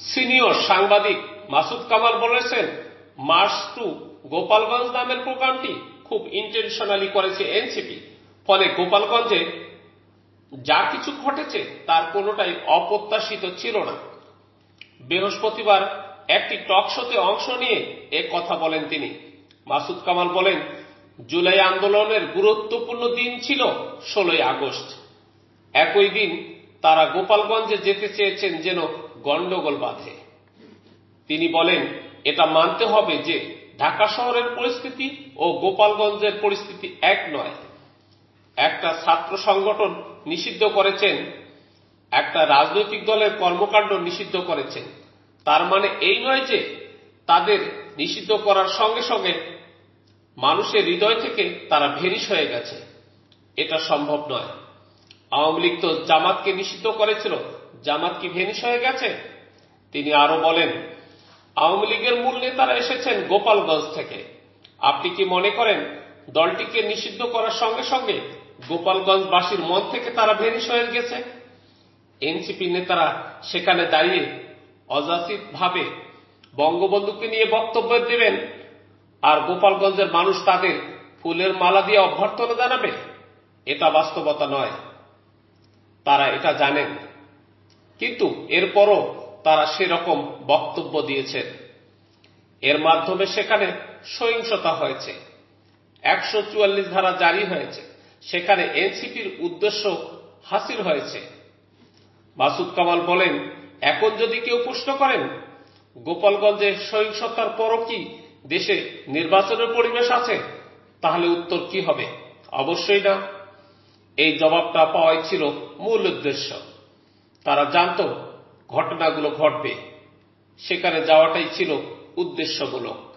Senior সাংবাদিক মাসুদ কামাল বলেছেন March two Gopalganj নামের প্রোগ্রামটি খুব ইন্টেনশনালি করেছে এনসিপি। ফলে গোপালগঞ্জে যা কিছু ঘটেছে তার কোনোটাই অপ্রত্যাশিত ছিল না। বৃহস্পতিবার একটি টক শোতে অংশ নিয়ে এ কথা বলেন তিনি। মাসুদ কামাল বলেন, জুলাই আন্দোলনের গুরুত্বপূর্ণ দিন ছিল ষোলোই আগস্ট। একই দিন তারা গোপালগঞ্জে যেতে চেয়েছেন যেন গন্ডগোল বাঁধে। তিনি বলেন, এটা মানতে হবে যে ঢাকা শহরের পরিস্থিতি ও গোপালগঞ্জের পরিস্থিতি এক নয়। একটা ছাত্র সংগঠন নিষিদ্ধ করেছেন, একটা রাজনৈতিক দলের কর্মকাণ্ড নিষিদ্ধ করেছেন। তার মানে এই নয় যে তাদের নিষিদ্ধ করার সঙ্গে সঙ্গে মানুষের হৃদয় থেকে তারা ভেরিস হয়ে গেছে। এটা সম্ভব নয়। আওয়ামী লীগ তো জামাতকে নিষিদ্ধ করেছিল জামাত কি ভেনিস হয়ে গেছে? তিনি আরও বলেন, আওয়ামী লীগের মূল নেতারা এসেছেন গোপালগঞ্জ থেকে। আপনি কি মনে করেন দলটিকে নিষিদ্ধ করার সঙ্গে সঙ্গে গোপালগঞ্জবাসীর মন থেকে তারা ভেনিস হয়ে গেছে? এনসিপি নেতারা সেখানে দাঁড়িয়ে অযাচিত ভাবে বঙ্গবন্ধুকে নিয়ে বক্তব্য দেবেন, আর গোপালগঞ্জের মানুষ তাদের ফুলের মালা দিয়ে অভ্যর্থনা জানাবে? এটা বাস্তবতা নয়। তারা এটা জানেন। কিন্তু এরপরও তারা সেরকম বক্তব্য দিয়েছেন এর মাধ্যমে সেখানে সহিংসতা হয়েছে। একশো চুয়াল্লিশ ধারা জারি হয়েছে। সেখানে এনসিপির উদ্দেশ্য হাসিল হয়েছে। মাসুদ কামাল বলেন, এখন যদি কেউ প্রশ্ন করেন, গোপালগঞ্জে সহিংসতার পরও কি দেশে নির্বাচনের পরিবেশ আছে, তাহলে উত্তর কি হবে? অবশ্যই না। এই জবাবটা পাওয়াই ছিল মূল উদ্দেশ্য। তারা জানত ঘটনাগুলো ঘটবে। সেখানে যাওয়াটাই ছিল উদ্দেশ্যমূলক।